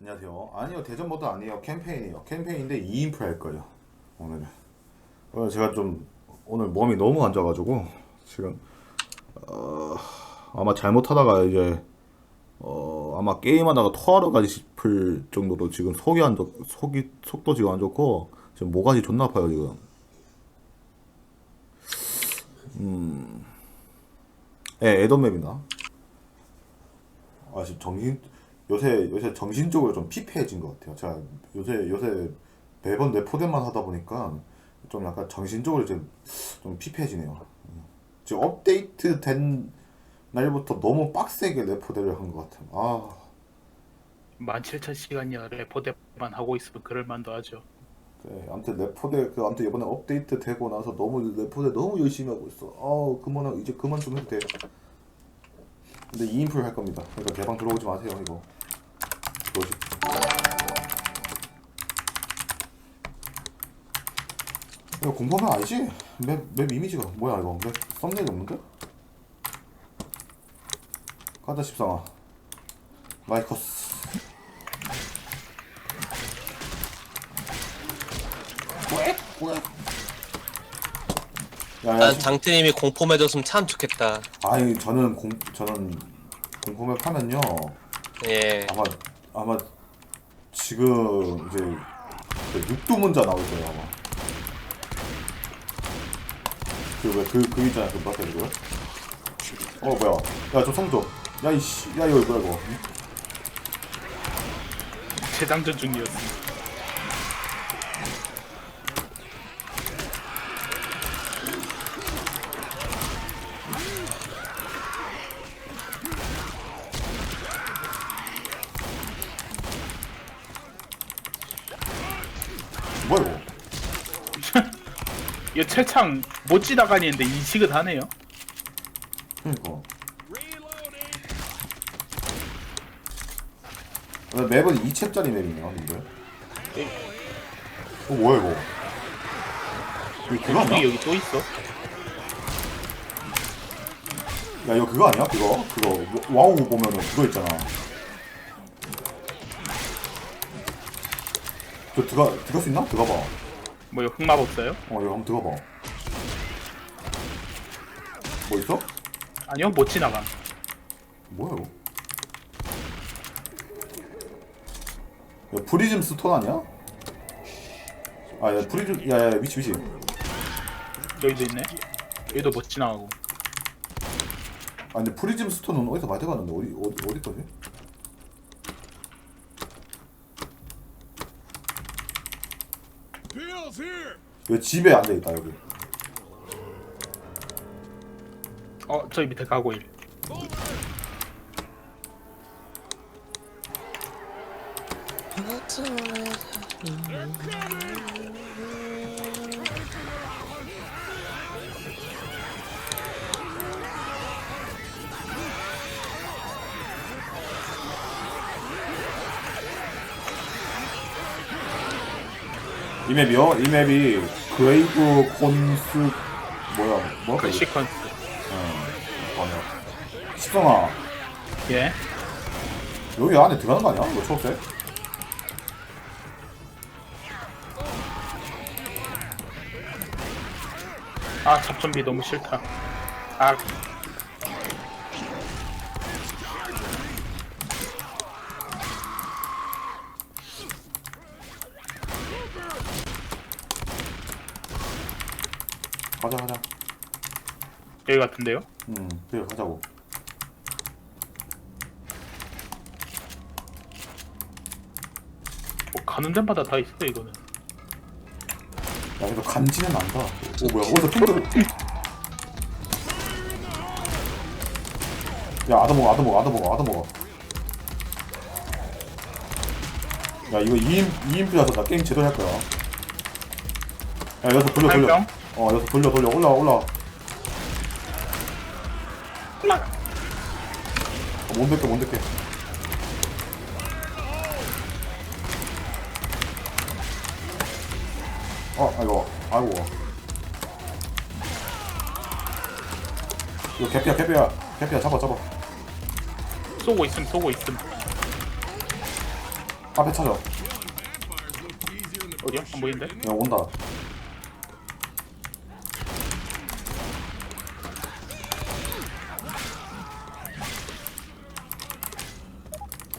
안녕하세요. 아니요 대전 모드 아니에요. 캠페인이에요. 캠페인인데 2인프 할 거예요. 오늘은. 오늘 제가 좀 오늘 몸이 너무 안 좋아가지고 지금 어, 아마 잘못하다가 이제 어, 아마 게임하다가 토하러 가지 싶을 정도로 지금 속이 안 좋, 속이 속도 지금 안 좋고 지금 모가지 존나 아파요 지금. 음, 예, 에더맵이나. 아 지금 정신 요새 요새 정신적으로 좀 피폐해진 것 같아요. 제가 요새 요새 매번 레포대만 하다 보니까 좀 약간 정신적으로 좀, 좀 피폐해지네요. 지금 업데이트 된 날부터 너무 빡세게 레포대를 한 것 같아요. 아 17,000시간이야 레포대만 하고 있으면 그럴만도 하죠. 그래, 아무튼 레포대 그 아무튼 이번에 업데이트 되고 나서 너무 레포대 너무 열심히 하고 있어. 아 그만 이제 그만 좀 해도 돼. 근데 2인풀 할 겁니다. 그러니까 개방 들어오지 마세요 이거. 이거 공포면 아니지? 맵, 맵 이미지가 뭐야 이거? 맵 썸네일 없는데? 가자 십상아. 마이커스. 왜? 야야 난 장트님이 공포 맺었으면 참 좋겠다. 아니 저는 공 저는 공포맵 하면요 예. 아마 아마 지금 이제 그 육두문자 나올 거예요 아마 그왜그그 그 있잖아 그 뭐야 이거? 어 뭐야? 야 저 성조. 야 이씨. 야 이거 뭐야 이거. 재장전 중이었어. 뭐야 이거 이 철창 못 지나가니는데 인식은 하네요. 그니까 맵은 2챕짜리 맵이네요 근데 어 뭐야 이거 이거 그거 아니야? 여기 여기 또 있어. 야 이거 그거 아니야? 그거 그거 와우 보면은 그거 있잖아. 저 들어가 들어갈 수 있나? 들어가 봐. 뭐 이거 흑마법사요? 어 이거 한번 들어가 봐. 뭐 있어? 아니요 못 지나가. 뭐야 이거? 야 프리즘 스톤 아니야? 아야 프리즘 야야 위치 위치. 여기도 있네. 여기도 못 지나가고. 아 근데 프리즘 스톤은 어디서 많이 들어봤는데 어디 어디 어디 거지? 여기 집에 앉아 있다 여기. 어 저기 밑에 가고일. 이 맵이요? 이 맵이 그레이브 콘스 뭐야 뭐야? 그 시퀀스. 아니야. 시성아 예. 여기 안에 들어가는 거 아니야? 너 초록색? 아 잡좀비 너무 싫다. 아 여기 같은데요? 응 그래 가자고. 뭐 가는 데마다 다 있어 이거는. 야 이거 간지는 난다. 오 뭐야 어디서 핑크? 야 아더 먹어 아더 먹어 아더 먹어 아더 먹어. 야 이거 2인 2인표라서 나 게임 제대로 할 거야. 야 여기서 돌려 돌려. 어 여기서 돌려 돌려 올라와 올라와. 못 느껴 못 느껴. 어 아이고 아이고. 이거 개피야 개피야 개피야 잡아 잡아. 쏘고 있음 쏘고 있음. 앞에 찾아. 어디야? 안 보이는데? 야 온다.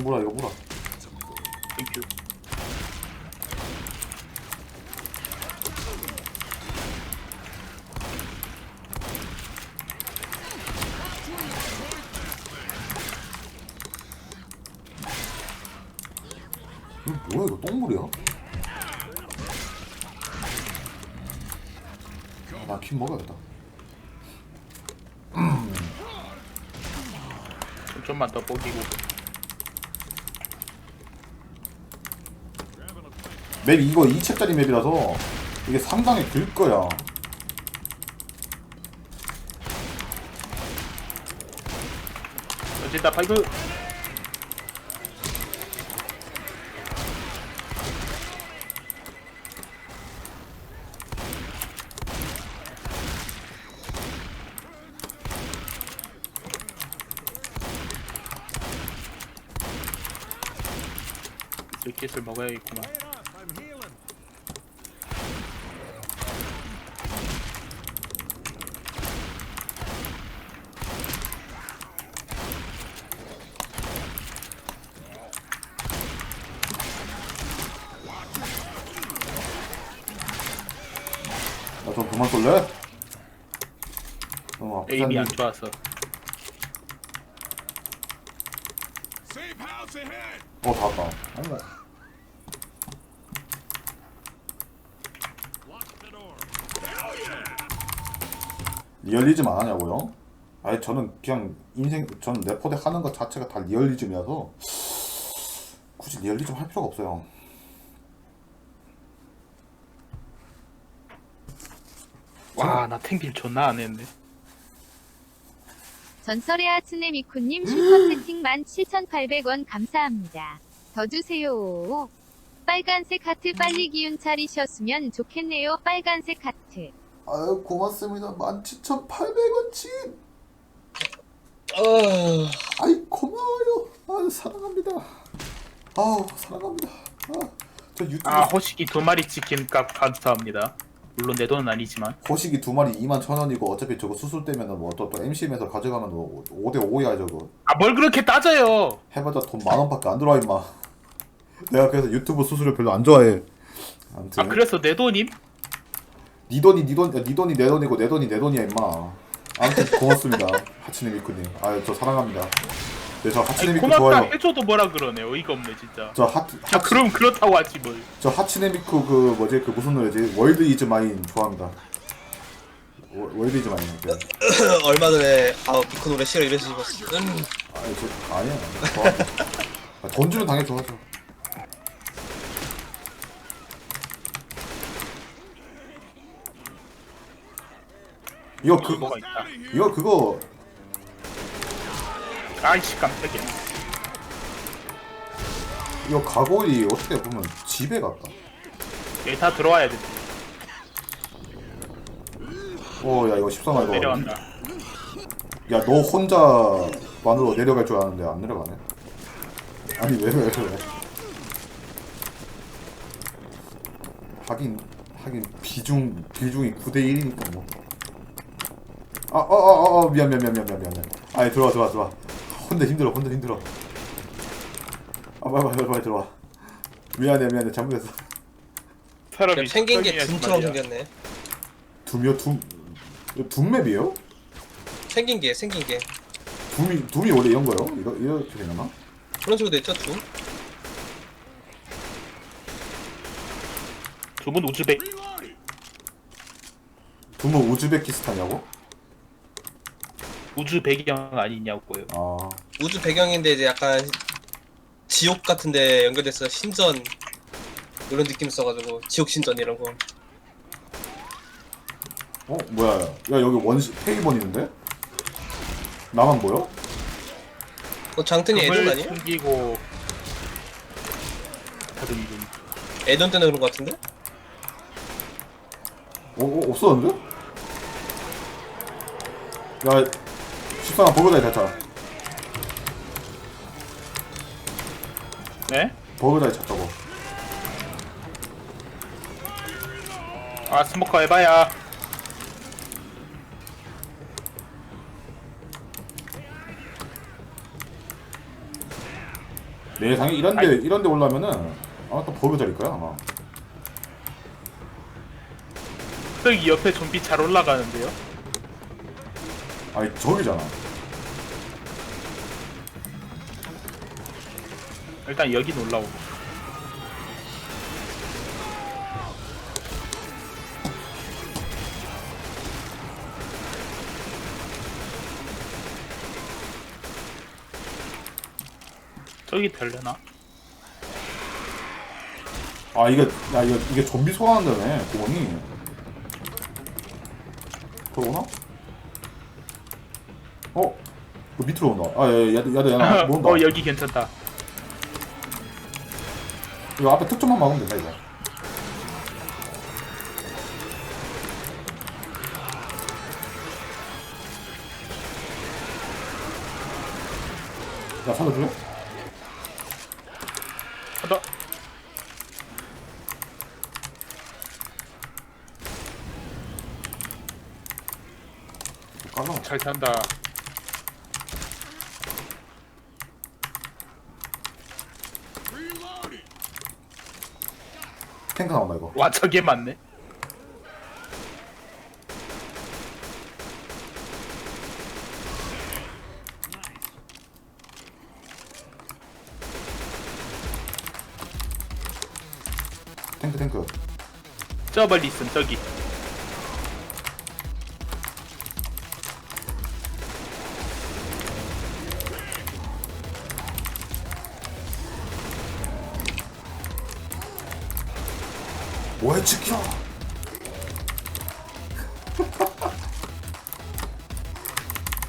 이거 뭐라 이거 뭐라? 땡큐. 이거 뭐야 이거 똥물이야? 나킴 먹어야겠다. 좀- 좀만 더 뽀기고. 맵 이거 2챕짜리 맵이라서 이게 상당히 길 거야. 어쨌다 파이브. 스킷을 먹어야겠구만. 그만 쏠래? 어, 에임이 안 아프잖니. 좋아서. 어, 다 왔다. 리얼리즘 안 하냐고요? 아니 저는 그냥 인생 저는 레포대 하는 것 자체가 다 리얼리즘이라서 굳이 리얼리즘 할 필요가 없어요. 와, 나 탱길 존나 안 했네. 전설의 아츠네미쿠님 슈퍼채팅 17,800원 감사합니다. 더 주세요. 빨간색 하트 빨리 기운 차리셨으면 좋겠네요. 빨간색 하트. 아유 고맙습니다. 17,800원치. 어... 아이 고마워요. 아유 사랑합니다. 아우 사랑합니다. 아, 저 유튜브 아, 호식이 두 마리 치킨 값 감사합니다. 물론 내 돈은 아니지만. 호식이 두 마리 2만 천 원이고 어차피 저거 수술 때면은 뭐또 또 MCM에서 가져가면 뭐 5대 5야 저거. 아, 뭘 그렇게 따져요? 해봤자 돈 만 원밖에 안 들어와 임마. 내가 그래서 유튜브 수술을 별로 안 좋아해. 아무튼. 아, 그래서 내 돈임? 네 돈이 네 돈, 네 돈이 내 돈이고 내 돈이 내 돈이야 임마. 아무튼 고맙습니다 하치네 미쿠님. 아유 저 사랑합니다 네저 하치네 아니, 미쿠 고맙다 좋아요 해줘도 뭐라 그러네. 어이가 없네, 진짜. 저 하트 자, 하치, 그럼 그렇다고 하지 뭘. 저 하치네 미쿠 그 뭐지 그 무슨 노래지 월드 이즈 마인 좋아합니다 월- 월드 이즈 마인 네. 얼마 전에 아 미코 노래 싫어 이래서 입었어. 음, 아니 저 아니야 좋아합니다 아, 돈 주면 당연히 좋아하죠 이거 그 뭐가 있다. 이거 그거 아이씨, 깜짝이야. 이거 가골이 어떻게 보면 집에 같다. 여기 다 들어와야 돼. 어야 이거 십상아 이거. 내려간다. 야 너 혼자만으로 내려갈 줄 아는데 안 내려가네. 아니 왜왜 왜, 왜? 하긴 하긴 비중 비중이 9대 1이니까 뭐. 아 어 어 어 어, 미안 미안 미안 미안 미안 미안. 아니 들어와 들어와 들어와. 혼자 힘들어 혼자 힘들어. 아 빨리 빨리 빨리 들어와. 미안해 미안해 잘못했어. 사람이 생긴 게 둠처럼. 생겼네. 둠이요 둠. 이거 둠맵이에요? 생긴 게 생긴 게 둠이 둠이 원래 이런 거요? 이거 이렇게 생겼나? 그런 식으로 됐죠 둠. 두분 우즈벡. 둠은 우즈베키스탄이라고? 우주 배경 아니냐고요. 아 우주 배경인데 이제 약간 지옥 같은데 연결돼서 신전 이런 느낌 써가지고 지옥 신전 이런 거. 어 뭐야? 야 여기 원시 페이번 있는데? 나만 보여? 어 장튼이 애돈 금을 아니야? 숨기고 다들 이름. 애돈 때문에 그런 거 같은데? 어, 어 없었는데? 야 십상아 보고다 자자. 네? 버그 자리 찾자고. 아 스모커 해봐야 내 예상에 이런데 이런데 올라면은 아마 또 버그 자리일 거야 아마. 저기 옆에 좀비 잘 올라가는데요 아니 저기잖아. 일단 여긴 올라오고 저기 되려나? 아 이게 야 이거 이게 좀비 소환한다네 구멍이. 그러구나? 어? 그 밑으로 온다. 아 야, 야도 야도 야나 뭐 온다. 어 여기 괜찮다 이거 앞에 특점만 막으면 된다 이거. 야 살려줄래? 하다 까봐. 잘 탄다 탱크 나온다 이거. 와 저게 맞네 탱크 탱크. 저 멀리 있음 저기 뭐해 지켜.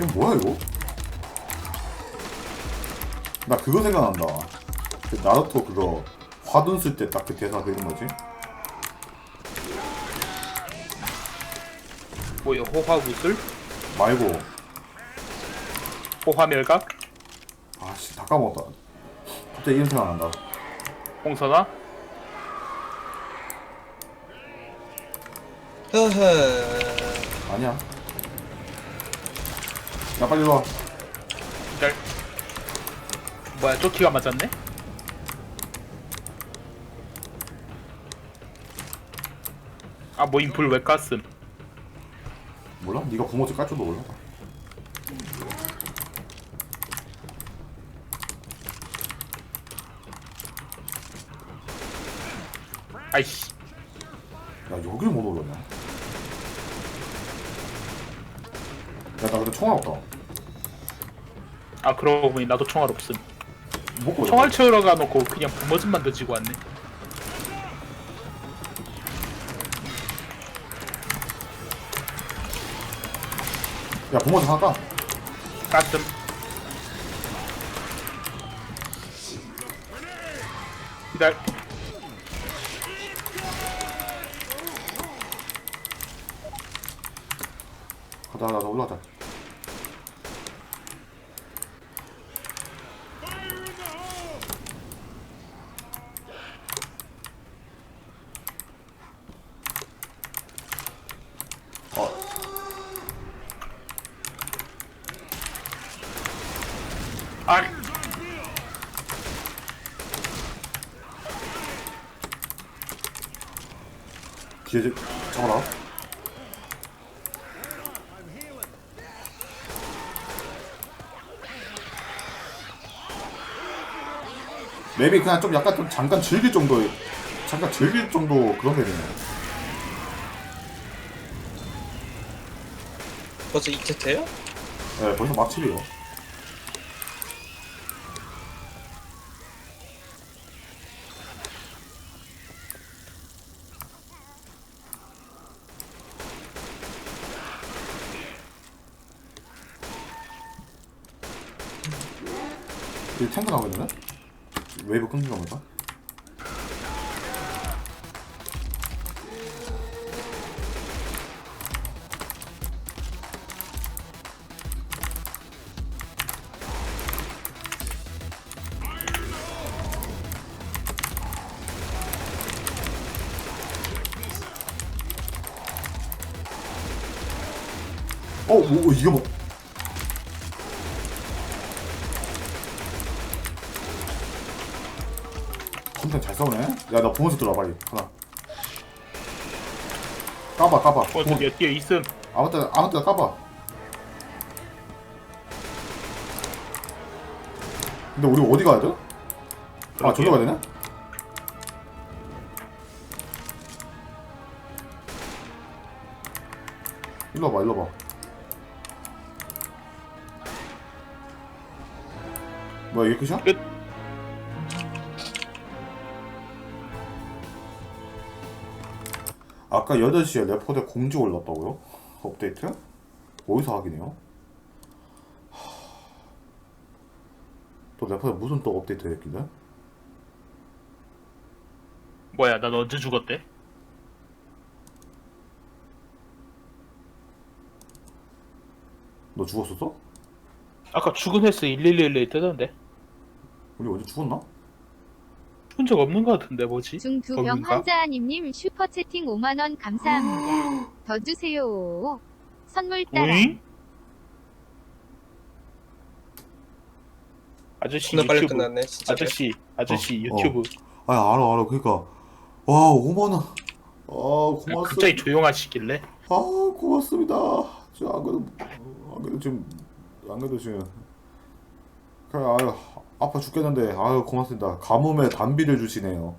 이거 뭐야 이거? 나 그거 생각난다. 그 나루토 그거 화둔 쓸 때 딱 그 대사 그 이름 뭐지? 뭐요 호화구슬? 말고 호화멸각? 아씨 다 까먹었다. 갑자기 이름 생각난다. 홍선화? 아니야. 야 빨리 와. 기다려 뭐야 조끼가 맞았네? 아 모임 불왜 깠음 몰라? 네가 부모집 깔 줄도 몰라. 아이씨 야 여길 못 올랐냐? 야나 근데 총알 없다. 아 그러고 보니 나도 총알 없음 먹고 총알 채우러 가놓고 그냥 부모집만 던지고 왔네 야 부모집 하나 까. 깠음 기다려 가자 가자 올라가자. 뒤에 저- 잡아라. 맵이 그냥 좀 약간 좀 잠깐 즐길 정도의 잠깐 즐길 정도 그런 맵이네. 벌써 2세트예요? 네, 벌써 막칠이요. 탱크 나오거든요? 웨이브 끊긴 건가? 어, 오, 이거 뭐? 야, 나 보면서 들어와 빨리. 하나. 까봐, 까봐. 어 저기 뒤에 있음 아무 때나 아무 때나 까봐. 근데 우리 어디 가야 돼? 아, 저기로 가야 되나? 일로 와봐, 일로 와봐. 뭐야, 이게 끝이야? 끝. 아까 8시에 레포대 공지 올랐다고요? 업데이트? 어디서 확인해요? 하... 또 레포대 무슨 또 업데이트 했길래? 뭐야 난 언제 죽었대? 너 죽었었어? 아까 죽은 횟수 1111 뜨던데 우리 어제 죽었나? 죽은 적 없는 것 같은데 뭐지? 중두병 거긴가? 환자아님님 슈퍼채팅 5만원 감사합니다. 더 주세요. 선물 따라. 오잉? 아저씨 존나 빨리 유튜브 끝났네 진짜 아저씨 아저씨 어, 유튜브 아 알아 알아 그니까 와 5만 원 아 고맙습니다 갑자기 조용하시길래 아 고맙습니다 저 안 그래도 안 그래도 지금 안 그래도 지금 그래 아유 아파 죽겠는데. 아유 고맙습니다. 가뭄에 단비를 주시네요.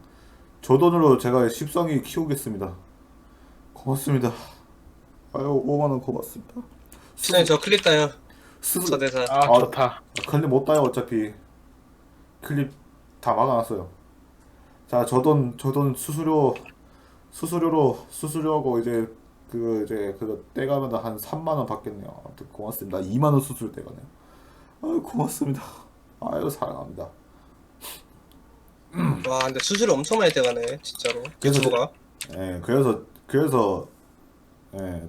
저 돈으로 제가 십성이 키우겠습니다. 고맙습니다. 아유 5만원 고맙습니다. 선생님 저 클립 따요. 스스 저 대사 아, 아. 좋다. 클립 못 따요 어차피. 클립 다 막아놨어요. 자 저 돈 저 돈 수수료 수수료로 수수료하고 이제 그 이제 그거 떼가면 한 3만 원 받겠네요. 아무튼 고맙습니다. 2만 원 수수료 떼가네요. 아유 고맙습니다 아유 사랑합니다. 와 근데 수수료 엄청 많이 떼가네 진짜로. 그래서 유튜브가 예 그래서 그래서 예